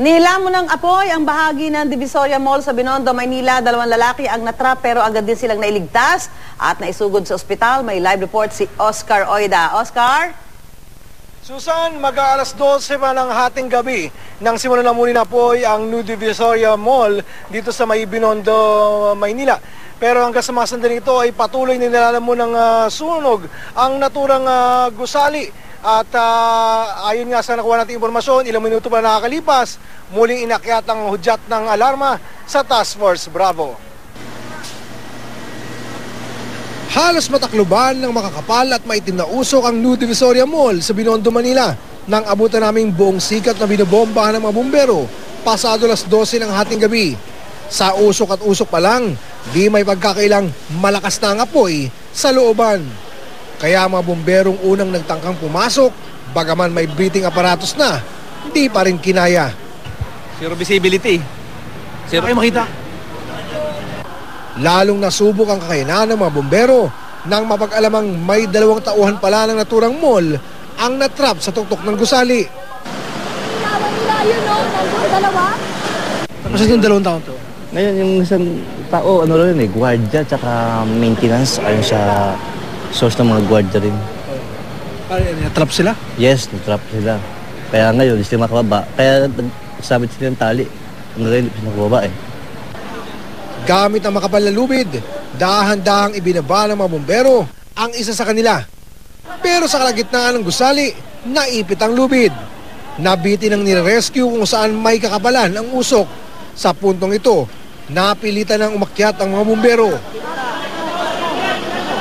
Nihila mo ng apoy ang bahagi ng Divisoria Mall sa Binondo, Maynila. Dalawang lalaki ang natrap pero agad din silang nailigtas at naisugod sa ospital. May live report si Oscar Oida. Oscar? Susan, mag-aalas 12 pa ng hating gabi nang simulan na muli na po ang New Divisoria Mall dito sa May Binondo, Maynila. Pero hanggang sa mga sandali ito ay patuloy na nilalam mo ng ah, sunog ang naturang ah, gusali. At ah, ayon nga sa nakuha nating impormasyon, ilang minuto pa nakakalipas, muling inakyat ang hudyat ng alarma sa Task Force Bravo. Halos matakluban ng makakapal at maitim na usok ang New Divisoria Mall sa Binondo, Manila nang abutan naming buong sikat na binobombahan ng mga bumbero pasado las 12 ng hating gabi. Sa usok at usok pa lang, di may pagkakailang malakas na ang apoy sa looban. Kaya ang mga bomberong unang nagtangkang pumasok, bagaman may breathing apparatus na, di pa rin kinaya. Zero visibility. Zero kayo makita. Lalong nasubok ang kakayanan ng mga bombero nang mapag-alamang may dalawang tauhan pala ng naturang mall ang natrap sa tuktok ng gusali. Ginawa nila yun, no? Nandun dalawa. Tapos yung dalawang taon to? Ngayon, yung isang tao, ano rin eh, gwardiya, tsaka maintenance, ayun sa source ng mga gwardiya rin. Natrap sila? Yes, natrap sila. Kaya ngayon, hindi sila makababa. Kaya sabit sila ng tali. Hanggang ngayon, hindi sila makababa eh. Gamit ang makapal na lubid, dahan-dahang ibinaba ng mga bombero ang isa sa kanila. Pero sa kalagitnaan ng gusali, naipit ang lubid. Nabiti ng nire-rescue kung saan may kakapalan ang usok. Sa puntong ito, napilitan ng umakyat ang mga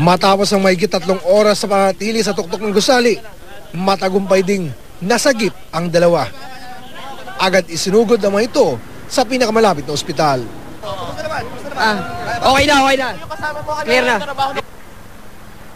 Matapos ang mahigit tatlong oras sa panatili sa tuktok ng gusali, matagumpay ding nasagip ang dalawa. Agad isinugod mga ito sa pinakamalapit na ospital. Okay na, okay na. Clear na.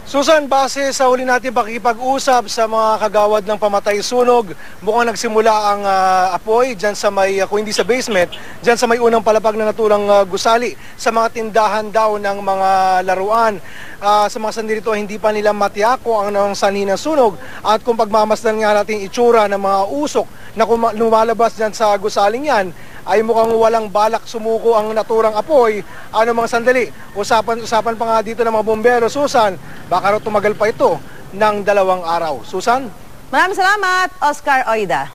Susan, base sa huli natin pakikipag-usap sa mga kagawad ng pamatay sunog, mukhang nagsimula ang ah, apoy dyan sa may, ah, kung hindi sa basement, dyan sa may unang palapag na naturang ah, gusali sa mga tindahan daw ng mga laruan. Ah, sa mga sandali ito, hindi pa nila matiyak kung ang ang sanhi ng sunog at kung pagmamasdan nga natin itsura ng mga usok na lumalabas dyan sa gusaling yan, ay mukhang walang balak sumuko ang naturang apoy. Ano mga sandali? Usapan-usapan pa nga dito ng mga bombero. Susan, baka raw tumagal pa ito ng dalawang araw. Susan? Maraming salamat, Oscar Oida.